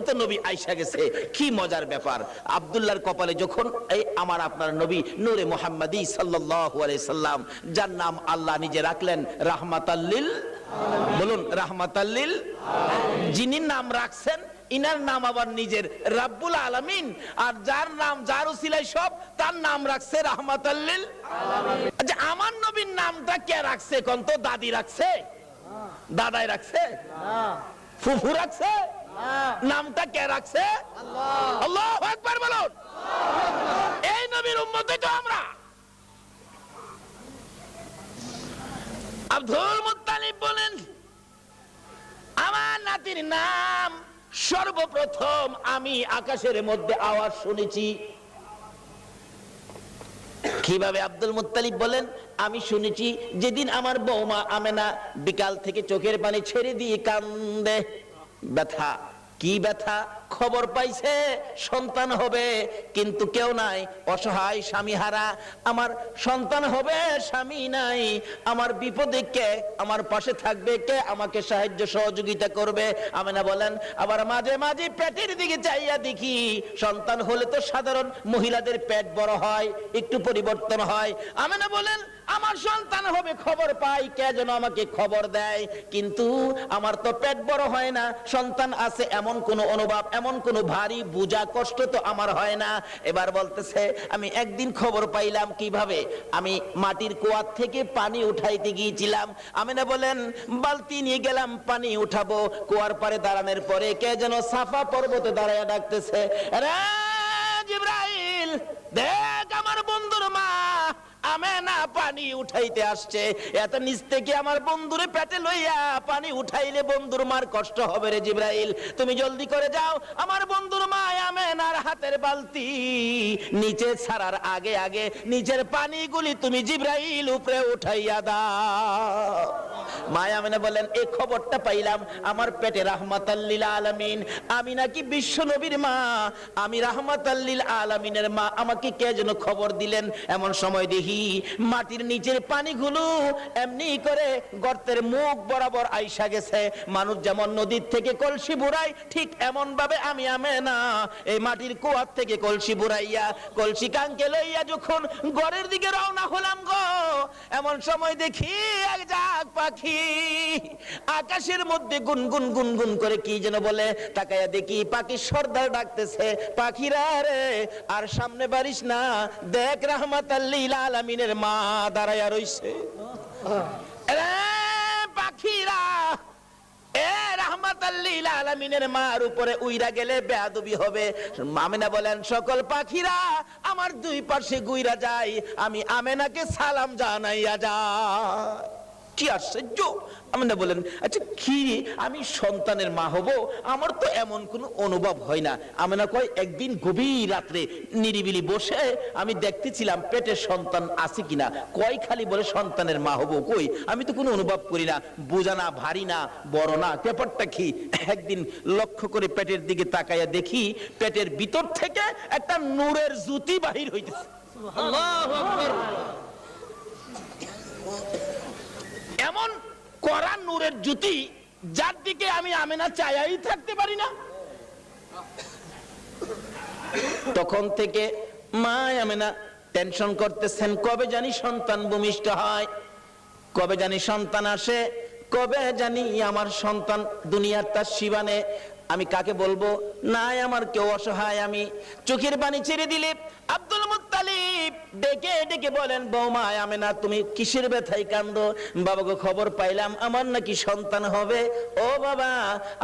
এই তো নবী আইসা গেছে। কি মজার ব্যাপার। আব্দুল্লাহর কপালে যখন এই আমার আপনার নবী নূরে মোহাম্মদী সাল্লাম যার নাম আল্লাহ নিজে রাখলেন রাহমাতাল্লিল বলুন রাহমাতাল্লিল যিনি নাম রাখছেন ইনার নাম আবার নিজের রাব্বুল আলামিন। আর যার নাম যার উসিলাই সব তার নাম রাখছে রাহমাতাল্লিল আচ্ছা আমার নবীর নামটা কে রাখছে কোন তো দাদি রাখছে? দাদাই রাখছে? ফুফু রাখছে? নামটা কে রাখছে? আল্লাহ। একবার বলুন। এই নবীর উম্মতে তো আমরা। আব্দুল মুত্তালিব বলেন আমার নাতির নাম সর্বপ্রথম আমি আকাশের মধ্যে আওয়াজ শুনেছি। কীভাবে আব্দুল মুত্তালিব বলেন আমি শুনেছি যেদিন আমার বৌমা আমেনা বিকাল থেকে চোখের পানি ছেড়ে দিয়ে কান্দে ব্যথা। কি ব্যথা? খবর পাইছে, সন্তান হবে, কিন্তু কেউ নাই। অসহায় স্বামী হারা আমার সন্তান হবে, স্বামী নাই। আমার বিপদে কে? আমার পাশে থাকবে কে? আমাকে সাহায্য সহযোগিতা করবে? আমেনা বলেন, আবার মাঝে মাঝে পেটের দিকে চাইয়া দেখি, সন্তান হলে তো সাধারণ মহিলাদের পেট বড় হয়, একটু পরিবর্তন হয়। আমেনা বলেন আমার সন্তান হবে খবর পাই, কে যেন আমাকে খবর দেয়। কিন্তু আমার তো পেট বড় হয় না, সন্তান আছে এমন কোনো অনুভব, এমন কোনো ভারী বুঝা কষ্ট তো আমার হয় না। এবার বলতেছে, আমি একদিন খবর পাইলাম কীভাবে? আমি মাটির কুয়ার থেকে পানি উঠাইতে গিয়েছিলাম। আমি না বলেন, বালতি নিয়ে গেলাম, পানি উঠাবো। কুয়ার পারে দাঁড়ানোর পরে কে যেন সাফা পর্বতে দাঁড়ায় ডাকতেছে, রে জিব্রাইল, দেখ আমেনা পানি উঠাইতে আসছে। এত নিচ থেকে আমার বন্ধুরে পেটে লইয়া পানি উঠাইলে বন্ধুর মার কষ্ট হবে রে জিব্রাইল। তুমি জলদি করে যাও, আমার বন্ধুর মা আমেনার হাতের বালতি। নিচে ছাড়ার আগে আগে নিচের পানিগুলি তুমি জিব্রাইল উপরে উঠাইয়া দাও। মায়া বলেন এই খবরটা পাইলাম, আমার পেটে রাহমাতাল্লিল আলামিন। আমি নাকি বিশ্ব নবীর মা। আমি রাহমাতাল্লিল আলামিনের মা। আমাকে কে যেন খবর দিলেন? এমন সময় দেখি মাটির নিচের পানিগুলো এমনি করে গর্তের মুখ বরাবর আইসা গেছে। মানুষ যেমন নদীর থেকে কলসি বুড়াই ঠিক এমন ভাবে আমি আমে না এই মাটির কুয়ার থেকে কলসি বুড়াইয়া, কলসি কাঙ্কে লইয়া যখন গড়ের দিকে রওনা হলাম গো, এমন সময় দেখি এক জাগ পাখি আকাশের মধ্যে গুনগুন গুনগুন করে কি যেন বলে, তাকাইয়া দেখি পাখি সর্দার ডাকতেছে, পাখিরা রে, আর সামনে বাড়িস না, দেখ রাহমাত আলামিনের মা দাঁড়াইয়া রইছে। পাখিরা, এ রাহমাতাল্লিল আলমিনের মার উপরে উইরা গেলে বেয়াদবি হবে। আমেনা বলেন, সকল পাখিরা, আমার দুই পাশে গুইরা যাই আমি আমেনাকে সালাম জানাইয়া যায় কি আশ্চর্য? আমেনা বলেন আচ্ছা কি? আমি সন্তানের মা হব আমার তো এমন কোনো অনুভব হয় না। আমি না কয় একদিন গভীর রাত্রে নিরিবিলি বসে আমি দেখতেছিলাম পেটের সন্তান আছে কিনা। কয় খালি বলে সন্তানের মা হব কই? আমি তো কোনো অনুভব করি না। বোঝা না ভারী না বড় না ব্যাপারটা কি? একদিন লক্ষ্য করে পেটের দিকে তাকাইয়া দেখি পেটের ভিতর থেকে একটা নূরের জ্যোতি বাহির হইতেছে। এমন করা নূরের জ্যোতি, যার দিকে আমি আমেনা চায়াই থাকতে পারি না। তখন থেকে মা আমেনা টেনশন করতেছেন, কবে জানি সন্তান ভূমিষ্ঠ হয়। কবে জানি সন্তান আসে, কবে জানি আমার সন্তান দুনিয়ার তার শিবানে আমি কাকে বলব? নাই আমার কেউ অসহায় আমি। চোখের পানি ছেড়ে দিলে আব্দুল মুত্তালিব ডেকে ডেকে বলেন, বৌমা, আমি না, তুমি কিসের ব্যথায় কান্দ বাবাকে খবর পাইলাম, আমার নাকি সন্তান হবে। ও বাবা,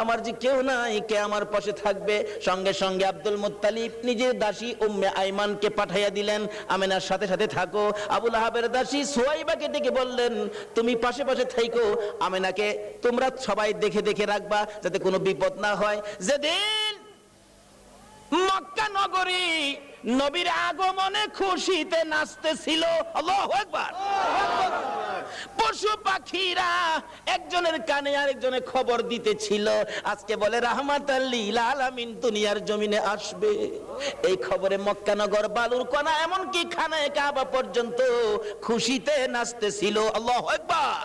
আমার যে কেউ নাই, কে আমার পাশে থাকবে? সঙ্গে সঙ্গে আব্দুল মুত্তালিব নিজের দাসী উম্মে আইমানকে পাঠাইয়া দিলেন, আমেনার সাথে সাথে থাকো। আবুল আহাবের দাসী সোয়াইবাকে ডেকে বললেন, তুমি পাশে পাশে থাইকো, আমেনাকে তোমরা সবাই দেখে দেখে রাখবা, যাতে কোনো বিপদ না হয়। যেদিন মক্কা নগরী নবীর আগমনে খুশিতে নাচতেছিল, আল্লাহু পশু পাখিরা একজনের কানে আরেকজনের খবর দিতেছিল, আজকে বলে রাহমাত আলামিন, দুনিয়ার জমিনে আসবে। এই খবরে মক্কানগর বালুর কণা এমনকি খানায় কাবা পর্যন্ত খুশিতে নাচতেছিল, আল্লাহু আকবার।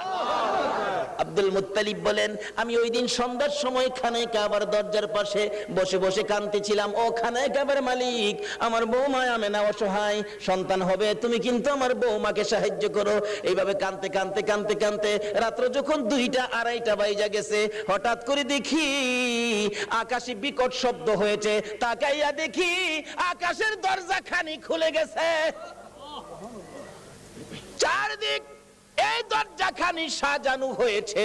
আব্দুল মুত্তালিব বলেন, আমি ওই দিন সন্ধ্যার সময় খানায় কাবার দরজার পাশে বসে বসে কাঁদতেছিলাম। ও খানায় কাবার মালিক, আমার বৌমা আমেনা অসহায়, সন্তান হবে, তুমি কিন্তু আমার বৌমাকে সাহায্য করো। এইভাবে কানতে কানতে কানতে কানতে রাত্র যখন দুইটা, আড়াইটা বাইজা গেছে, হঠাৎ করে দেখি আকাশে বিকট শব্দ হয়েছে। তাকাইয়া দেখি আকাশের দরজা খানি খুলে গেছে। দরজাখানি সাজানো হয়েছে।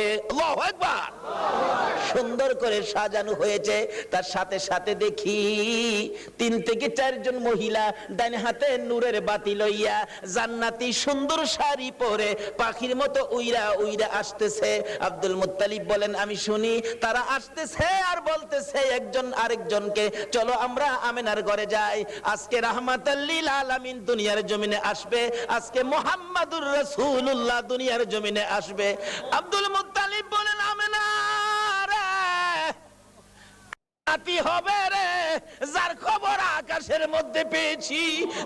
সুন্দর করে সাজানো হয়েছে। তার সাথে সাথে দেখি তিন থেকে চারজন মহিলা ডান হাতে নূরের বাতি লইয়া জান্নাতি সুন্দর শাড়ি পরে পাখির মতো উইরা উইরা আসতেছে। আব্দুল মুত্তালিব বলেন, আমি শুনি, তারা আসতেছে আর বলতেছে একজন আরেকজনকে, চলো আমরা আমেনার ঘরে যাই। আজকে রাহমাতাল্লিল আলামিন দুনিয়ার জমিনে আসবে। আজকে মোহাম্মদুর রাসূলুল্লাহ দুনিয়ার জমিনে আসবে। আব্দুল মুতালিব বলেন, আমেনা হবে রে, যার খবর আকাশের মধ্যে পেয়েছি।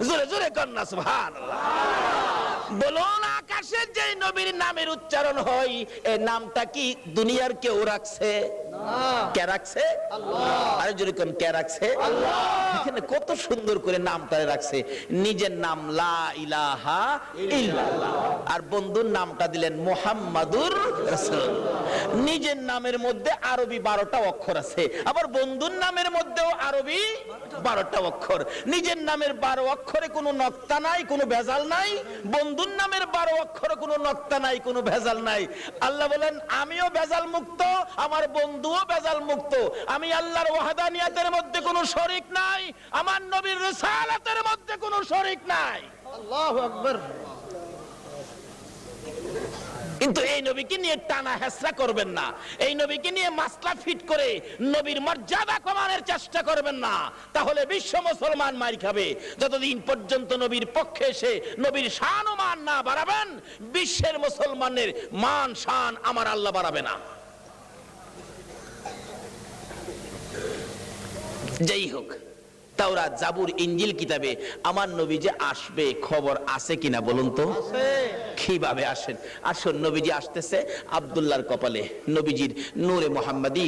জোরে জোরে কন্যা, সুবহানাল্লাহ। বলুন, আকাশের যে নবীর নামের উচ্চারণ হয় এই নামটা কি দুনিয়ার কেউ রাখছে? কে রাখছে? আরে জোরে কোন কে রাখছে? এখানে কত সুন্দর করে নামটা রাখছে। নিজের নাম লা ইলাহা ইল্লাল্লাহ। আর বন্ধুর নামটা দিলেন মোহাম্মদুর রাসূল নিজের নামের মধ্যে আরবি বারোটা অক্ষর আছে। আবার বন্ধুর নামের মধ্যেও আরবি বারোটা অক্ষর। নিজের নামের বারো অক্ষরে কোনো নক্তা নাই কোনো ভেজাল নাই। বন্ধুর নামের বারো অক্ষরে কোনো নক্তা নাই কোনো ভেজাল নাই। আল্লাহ বলেন আমিও ভেজাল মুক্ত আমার ভেজাল মুক্ত আমি আল্লাহর ওয়াহাদানিয়াতের মধ্যে কোনো শরিক নাই আমার নবীর রিসালাতের মধ্যে কোনো শরিক নাই। আল্লাহু আকবার। কিন্তু এই নবীকে নিয়ে টানা হেসরা করবেন না। এই নবীকে নিয়ে মাসলা ফিট করে নবীর মর্যাদা কমানোর চেষ্টা করবেন না। তাহলে বিশ্ব মুসলমান মার খাবে। যতদিন পর্যন্ত নবীর পক্ষে এসে নবীর শান ও মান না বাড়াবেন বিশ্বের মুসলমানের মান শান আমার আল্লাহ বাড়াবে না। যাই হোক। তাওরা জাবুর ইঞ্জিল কিতাবে আমার নবী যে আসবে খবর আছে কিনা বলুন তো? কীভাবে আসেন? আসুন নবীজি আসতেছে আব্দুল্লাহর কপালে। নবীজির নূরে মোহাম্মদী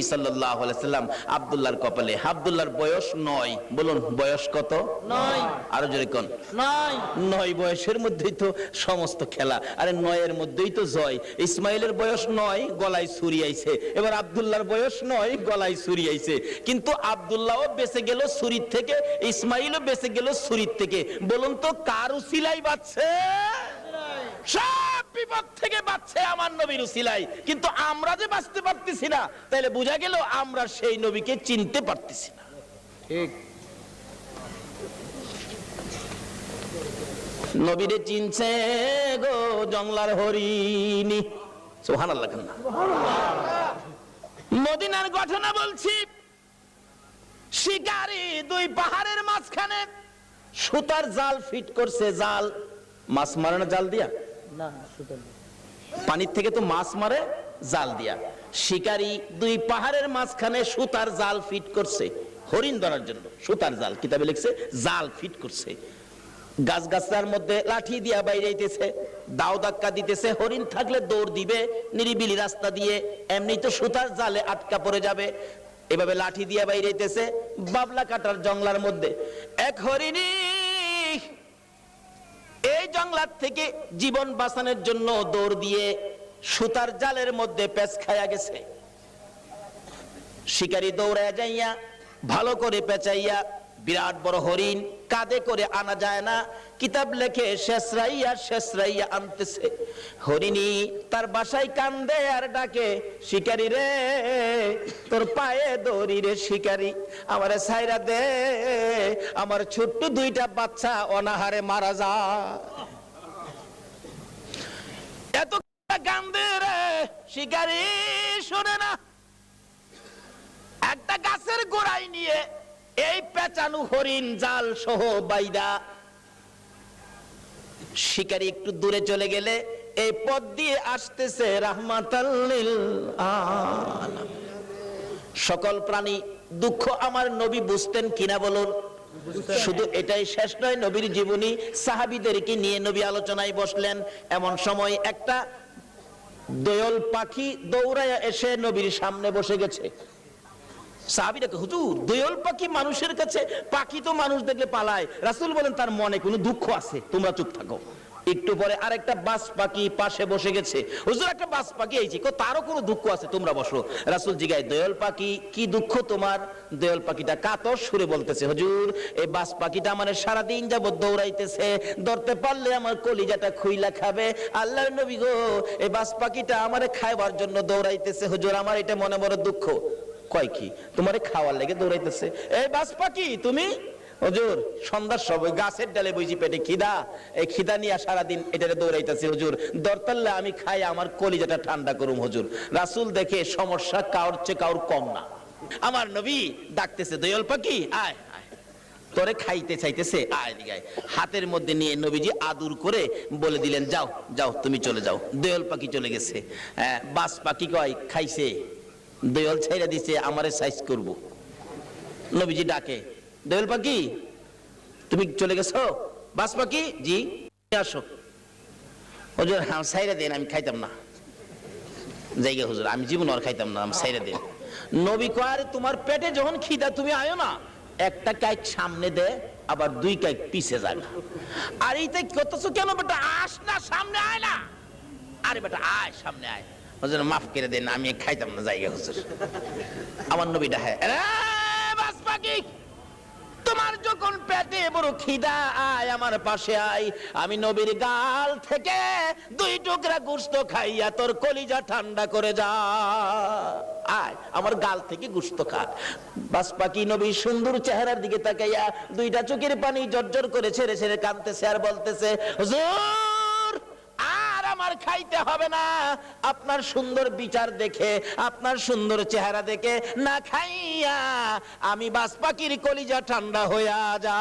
আলাইহি সাল্লাম আব্দুল্লাহর কপালে। আব্দুল্লাহর বয়স নয়। বলুন বয়স কত? নয়। আরও জোরে কোন? নয়। নয় বয়সের মধ্যেই তো সমস্ত খেলা। আরে নয়ের মধ্যেই তো জয়। ইসমাইলের বয়স নয় গলায় ছুরি আইছে। এবার আব্দুল্লাহর বয়স নয় গলায় ছুরি আইছে। কিন্তু আব্দুল্লাহও বেঁচে গেল ছুরির থেকে ইসমাইলও বেঁচে গেল ছুরির থেকে। বলুন তো কার উসিলাই বাচ্ছে? সব বিপদ থেকে বাঁচছে আমার নবীর উসিলাই। কিন্তু আমরা যে বাঁচতে পারতেছি না তাহলে বোঝা গেল আমরা সেই নবীকে চিনতে পারতেছি না। ঠিক। নবীরে চিনছে গো জংলার হরিণী। সোহান আল্লাহ মদিনার ঘটনা বলছি শিকারি দুই পাহাড়ের মাঝখানে। সুতার জাল ফিট করছে জাল। মাছ মারে না জাল দিয়া? না পানির থেকে তো মাছ মারে জাল দিয়া। শিকারি দুই পাহাড়ের মাঝখানে সুতার জাল ফিট করছে। হরিণ ধরার জন্য সুতার জাল। কিতাবে লিখছে জাল ফিট করছে। গাছ গাছার মধ্যে লাঠি দিয়া বাইরেইতেছে দাও ধাক্কা দিতেছে হরিণ থাকলে দৌড় দিবে। নিরিবিলি রাস্তা দিয়ে এমনি তো সুতার জালে আটকা পড়ে যাবে। এভাবে লাঠি দিয়ে বাইরেছে বাবলা কাটার জংলার মধ্যে। এক হরিণী, এই জংলার থেকে জীবন বাঁচানোর জন্য দৌড় দিয়ে সুতার জালের মধ্যে পেঁচ খায়া গেছে। শিকারি দৌড়ায় যাইয়া, ভালো করে পেঁচাইয়া বিরাট বড় হরিণ, কাঁধে করে আনা যায় না। কিতাব লেখে, শেষ শেষরাইয়া শেষরাইয়া আনতেছে। হরিণী তার বাসায় কান্দে আর ডাকে, শিকারি রে, তোর পায়ে দড়ি রে শিকারি, আমারে সাইরা দে, আমার ছোট্ট দুইটা বাচ্চা অনাহারে মারা যা। এত কান্দে রে, শিকারি, শোনে না, একটা গাছের গোড়ায় নিয়ে এই পেঁচানো হরিণ জাল সহ বাইদা শিকারি একটু দূরে চলে গেলে এই পথ দিয়ে আসতেছে রাহমাতাল্লিল সকল প্রাণী দুঃখ আমার নবী বুঝতেন কিনা বলুন? শুধু এটাই শেষ নয় নবীর জীবনী সাহাবিদেরকে নিয়ে নবী আলোচনায় বসলেন। এমন সময় একটা দোয়ল পাখি দৌড়ায় এসে নবীর সামনে বসে গেছে। সাহাবিরাকে হুজুর, দোয়ল পাখি মানুষের কাছে, পাখি তো মানুষ দেখলে পালায়। রাসূল বলেন, তার মনে কোনো দুঃখ আছে, তোমরা চুপ থাকো। একটু পরে আরেকটা বাস পাখি পাশে বসে গেছে। হুজুর, একটা বাস পাখি আইছি কো, তারও কোনো দুঃখ আছে, তোমরা বসো। রাসূল জিগায়, দোয়ল পাখি, কি দুঃখ তোমার? দোয়ল পাখিটা কাতর সুরে বলতেছে, হুজুর, এই বাস পাখিটা আমার সারা দিন যাবত দৌড়াইতেছে। ধরতে পারলে আমার কলিজাটা খুইলা খাবে। আল্লাহর নবী গো, এই বাস পাখিটা আমারে খাইবার জন্য দৌড়াইতেছে। হুজুর, আমার এটা মনে বড় দুঃখ। কয় কি? তোমারে খাওয়ার লেগে দৌড়াইতেছে। এই বাস পাখি তুমি? হজুর সন্ধ্যার সময় গাছের ডালে বইছি পেটে খিদা। এই খিদা নিয়ে সারাদিন এটারে দৌড়াইতেছে হজুর। দরতাল্লে আমি খাই আমার কলিজাটা ঠান্ডা করুম হুজুর। রাসুল দেখে সমস্যা কাউর চেয়ে কাউর কম না। আমার নবী ডাকতেছে দয়াল পাখি আয় তোরে খাইতে চাইতেছে আয় দিকে আয়। হাতের মধ্যে নিয়ে নবীজি আদুর করে বলে দিলেন যাও যাও তুমি চলে যাও। দয়াল পাখি চলে গেছে। হ্যাঁ, বাস পাখি কয়? খাইছে। দয়াল ছাইরা দিছে, আমারে সাইজ করব। নবীজি ডাকে দয়াল পাখি, তুমি চলে গেছো? বাস পাখি? জি আসো। হুজুর হ্যাঁ সাইরা দেন, আমি খাইতাম না। জায়গা হুজুর, আমি জীবন আর খাইতাম না, আমি সাইরা দেন। নবী কয় তোমার পেটে যখন খিদা, তুমি আয়ো না। একটা কাইক সামনে দে, আবার দুই কাইক পিছে যাবে আর এইটা কতছো কেন বেটা? আস না, সামনে আয় না। আরে বেটা, আয়, সামনে আয়। হুজুর, মাফ করে দেন, আমি খাইতাম না হুজুর। আমার তোমার যখন পেটে বড় খিদা আয়, আমার পাশে আমি নবীর গাল থেকে দুই টুকরা গুস্ত খাইয়া তোর কলিজা ঠান্ডা করে যা। আয়, আমার গাল থেকে গুস্ত খা। বাস পাখি নবীর সুন্দর চেহারার দিকে তাকাইয়া দুইটা চোখের পানি জর্জর করে ছেড়ে ছেড়ে কাঁদতেছে আর বলতেছে, হুজুর আমার খাইতে হবে না। আপনার সুন্দর বিচার দেখে, আপনার সুন্দর চেহারা দেখে না খাইয়া আমি বাস পাখির কলিজা ঠান্ডা হইয়া যা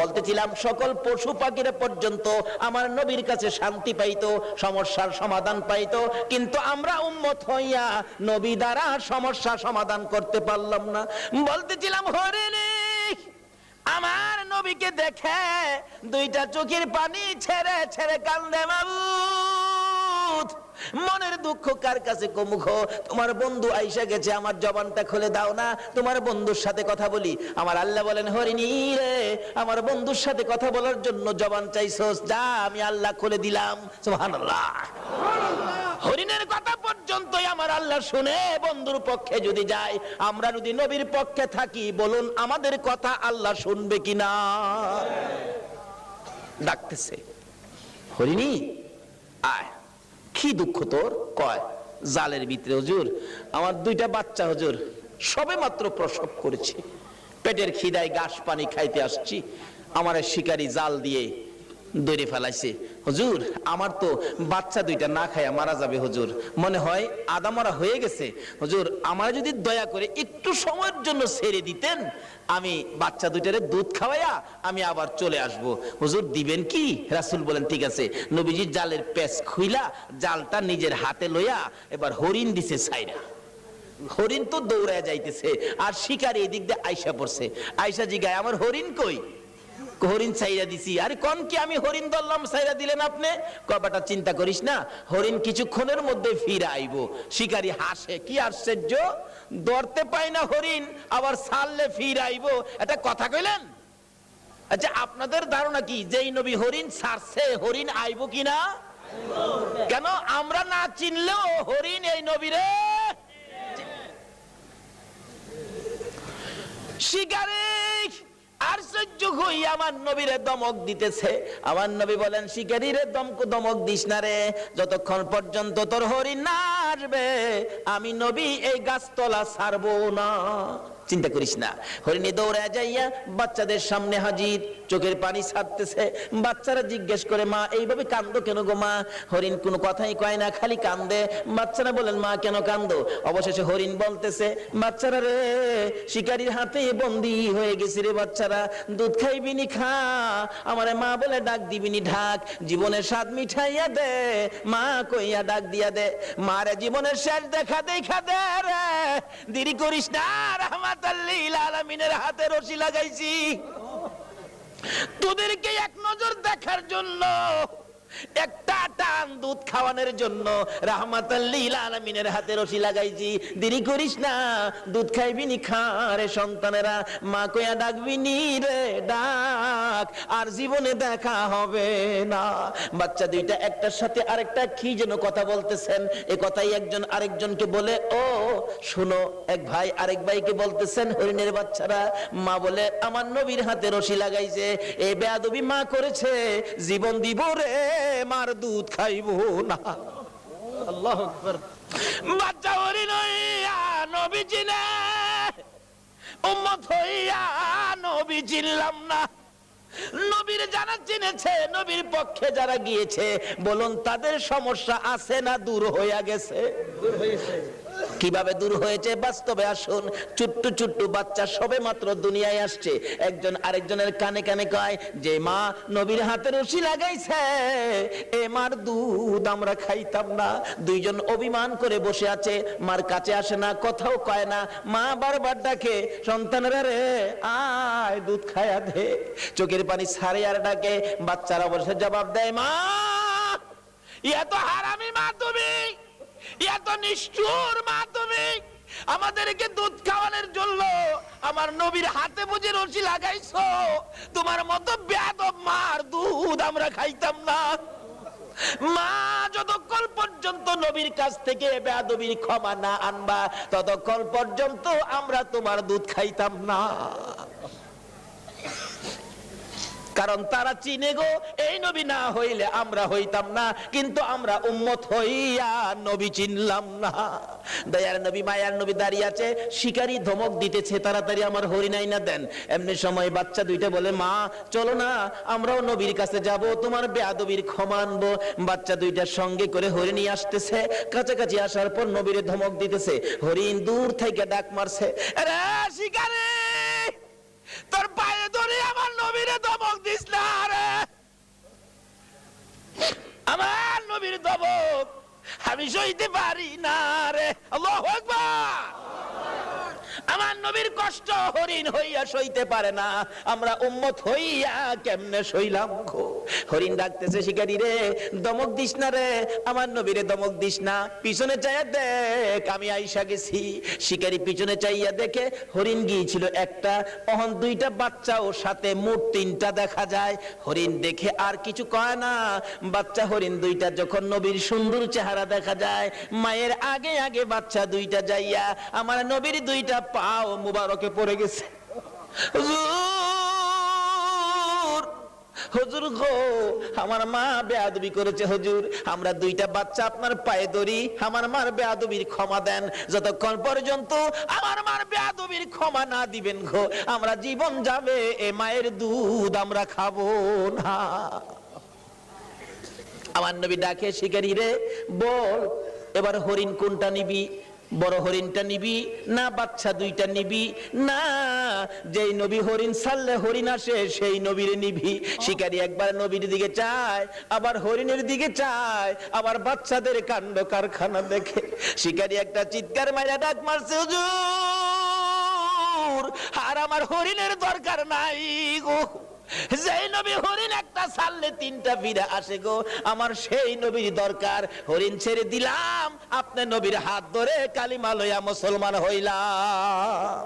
বলতেছিলাম, সকল পশু পাখিরা পর্যন্ত আমার নবীর কাছে শান্তি পাইতো, সমস্যার সমাধান পাইতো, কিন্তু আমরা উম্মত হইয়া নবী দ্বারা সমস্যা সমাধান করতে পারলাম না। বলতেছিলাম হরিণী আমার নবীকে দেখে দুইটা চোখের পানি ছেড়ে ছেড়ে কান্দে মাবুদ। মনের দুঃখ কার কাছে কমুখ? তোমার বন্ধু আইসা গেছে, আমার জবানটা খুলে দাও না। তোমার বন্ধুর সাথে কথা বলি। আমার আল্লাহ বলেন, হরিণী রে, আমার বন্ধুর সাথে কথা বলার জন্য জবান চাইছস। যা, আমি আল্লাহ খুলে দিলাম। সুবহানাল্লাহ। হরিণের কথা পর্যন্তই আমার আল্লাহ শুনে বন্ধুর পক্ষে যদি যায়, আমরা যদি নবীর পক্ষে থাকি, বলুন আমাদের কথা আল্লাহ শুনবে কিনা? ডাকতেছে, হরিণী, আয়, কি দুঃখ তোর? কয়, জালের ভিতরে হুজুর, আমার দুইটা বাচ্চা হুজুর, সবে মাত্র প্রসব করেছি। পেটের খিদায় ঘাস পানি খাইতে আসছি, আমার শিকারি জাল দিয়ে দড়ে ফেলাইছে। হুজুর, আমার তো বাচ্চা দুইটা না খায়া মারা যাবে হুজুর। মনে হয় আদা মারা হয়ে গেছে। হুজুর, আমার যদি দয়া করে একটু সময়ের জন্য ছেড়ে দিতেন, আমি বাচ্চা দুইটারে দুধ খাওয়াইয়া আমি আবার চলে আসব। হুজুর, দিবেন কি? রাসূল বলেন, ঠিক আছে। নবীজির জালের পেচ খুইলা জালটা নিজের হাতে লইয়া এবার হরিণ দিছে সাইরা হরিণ তো দৌড়ায় যাইতেছে, আর শিকারি এদিক দিয়ে আইসা পড়ছে। আইসা জিগায়, আমার হরিণ কই? হরিণ ছাইরা দিছি। আরে কোন কি আমি হরিণ ধরলাম ছাইরা দিলেন আপনি? কবাটা চিন্তা করিস না, হরিণ কিছুক্ষণের মধ্যে ফিরে আইব। শিকারি হাসে, কি আশ্চর্য? ধরতে পাই না হরিণ, আবার ছাড়লে ফিরে আইব। এটা কথা কইলেন? আচ্ছা আপনাদের ধারণা কি? যেই নবী হরিণ ছাড়ছে, হরিণ আইব কিনা? কেন? আমরা না চিনলেও হরিণ এই নবীরে শিকারে! আর হই আমার নবীরে দমক দিতেছে। আমার নবী বলেন, শিকারীরে দমক দমক দিস না রে। যতক্ষণ পর্যন্ত তোর হরিণ না আমি নবী এই গাছতলা ছাড়বো না। চিন্তা করিস না। হরিণী দৌড়ে যাইয়া বাচ্চাদের সামনে হাজির, চোখের পানি ছাড়তেছে। বাচ্চারা জিজ্ঞেস করে, মা, এইভাবে কান্দো কেন গো মা? হরিণ কোনো কথাই কয় না, খালি কান্দে। বাচ্চারা বলেন, মা, কেন কান্দো? অবশেষে হরিণ বলতেছে, বাচ্চারা রে, শিকারীর হাতে বন্দি হয়ে গেছি রে বাচ্চারা। দুধ খাইবিনি খা, আমারে মা বলে ডাক দিবিনি ঢাক, জীবনের স্বাদ মিঠাইয়া দে, মা কইয়া ডাক দিয়া দে, মারে জীবনের শেষ দেখা দেখা দে রে, দেরি করিস না, রহমাতাল্লিল আলামিনের হাতে রশি লাগাইছি। তোদেরকে এক নজর দেখার জন্য একটা টান দুধ খাওয়ানোর জন্য হাতে রশি লাগাইছি। দেরি করিস না, দুধ খাইবি নি সন্তানেরা। মা কইয়া ডাকবি নি রে ডাক, আর জীবনে দেখা হবে না। বাচ্চা দুইটা একটার সাথে আরেকটা কি যেন কথা বলতেছেন? এ কথাই একজন আরেকজনকে বলে, ও, শুনো, এক ভাই আরেক ভাইকে বলতেছেন, হরিণের বাচ্চারা। মা বলে, আমার নবীর হাতে রশি লাগাইছে। এ বেয়াদবি মা করেছে, জীবন দিব রে মার দুধ খাইব না। আল্লাহ বাচ্চা নবী উম্মত হইয়া নবী না। নবীর যারা চিনেছে, নবীর পক্ষে যারা গিয়েছে, বলুন তাদের সমস্যা আছে না দূর হইয়া গেছে? দূর কীভাবে দূর হয়েছে? বাস্তবে আসুন। চুট্টু চুট্টু বাচ্চা সবে মাত্র দুনিয়ায় আসছে। একজন আরেকজনের কানে কানে কয়, যে মা নবীর হাতে রশি লাগাইছে, এ মার দুধ আমরা খাইতাম না। দুইজন অভিমান করে বসে আছে। মার কাছে আসে না, কথাও কয় না। মা বারবার ডাকে, সন্তানেরা রে, আয় দুধ খায়া দে। চোখের পানি সারে আর ডাকে। বাচ্চারা অবশ্য জবাব দেয়, মা এত হারামি মা তুমি। এত নিষ্ঠুর মা তুমি আমাদেরকে দুধ খাওয়ানোর জন্য আমার নবীর হাতে বুঝে রশি লাগাইছো। তোমার মতো বেয়াদব মার দুধ আমরা খাইতাম না। মা, যতক্ষণ পর্যন্ত নবীর কাছ থেকে বেয়াদবির ক্ষমা না আনবা, ততক্ষণ পর্যন্ত আমরা তোমার দুধ খাইতাম না। কারণ তারা চিনে গো, এই নবী না হইলে আমরা হইতাম না, কিন্তু আমরা উম্মত হইয়া নবী চিনলাম না। দয়ার নবী, মায়ার নবী দাঁড়িয়ে আছে, শিকারী ধমক দিতেছে, তাড়াতাড়ি আমার হরিণাই না দেন। এমনি সময় বাচ্চা দুইটা বলে, মা, চলো না, আমরাও নবীর কাছে যাব, তোমার বেয়াদবির ক্ষমা আনব। বাচ্চা দুইটার সঙ্গে করে হরিণী আসতেছে। কাছাকাছি আসার পর নবীরে ধমক দিতেছে, হরিণ দূর থেকে ডাক মারছে। শিকারী! তোর পায়ে ধরে আমার নবীরে দমক দিস না রে। আমার নবীর দমক আমি সইতে পারি না রে। আল্লাহু আকবার। নবীর কষ্ট হরিণ হইয়া সইতে পারে না। আমরা উম্মত হইয়া কেমনে সইলাম গো? হরিণ ডাকতেছে, শিকারি রে, দমক দিস না রে। আমার নবীরে দমক দিস না। পিছনে চাইয়া দেখ, আমি আইসা গেছি। শিকারি পিছনে চাইয়া দেখে হরিণ গিয়েছিল একটা, অহন দুইটা বাচ্চা ও সাথে মোট তিনটা দেখা যায়। হরিণ দেখে আর কিছু কয় না। বাচ্চা হরিণ দুইটা যখন নবীর সুন্দর চেহারা দেখা যায়, মায়ের আগে আগে বাচ্চা দুইটা যাইয়া, আমার নবীর দুইটা পাও মুবারকে পড়ে গেছে। হুজুর গো, আমার মা বেয়াদবি করেছে আমরা দুইটা বাচ্চা আপনার পায়ে ধরি, আমার মার বেয়াদবির ক্ষমা দেন। যতক্ষণ পর্যন্ত আমার মার বেয়াদবির ক্ষমা না দিবেন গো, আমরা জীবন যাবে, এ মায়ের দুধ আমরা খাব না। আমার নবী ডাকে, শিকারি রে, বল, এবার হরিণ কোনটা নিবি? বড় হরিণটা নিবি, না বাচ্চা দুইটা নিবি, না যেই নবী হরিণ ছাড়লে হরিণ আসে, সেই নবীর নিবি। শিকারি একবার নবীর দিকে চায়, আবার হরিণের দিকে চায়, আবার বাচ্চাদের কাণ্ড কারখানা দেখে। শিকারী একটা চিৎকার মাইরা ডাক মারছে, হুজুর, আর আমার হরিণের দরকার নাই গো। যেই নবী হরিণ একটা ছাড়লে তিনটা ফিরে আসে গো। আমার সেই নবীর দরকার। হরিণ ছেড়ে দিলাম, আপনি নবীর হাত ধরে কালিমা লইয়া মুসলমান হইলাম।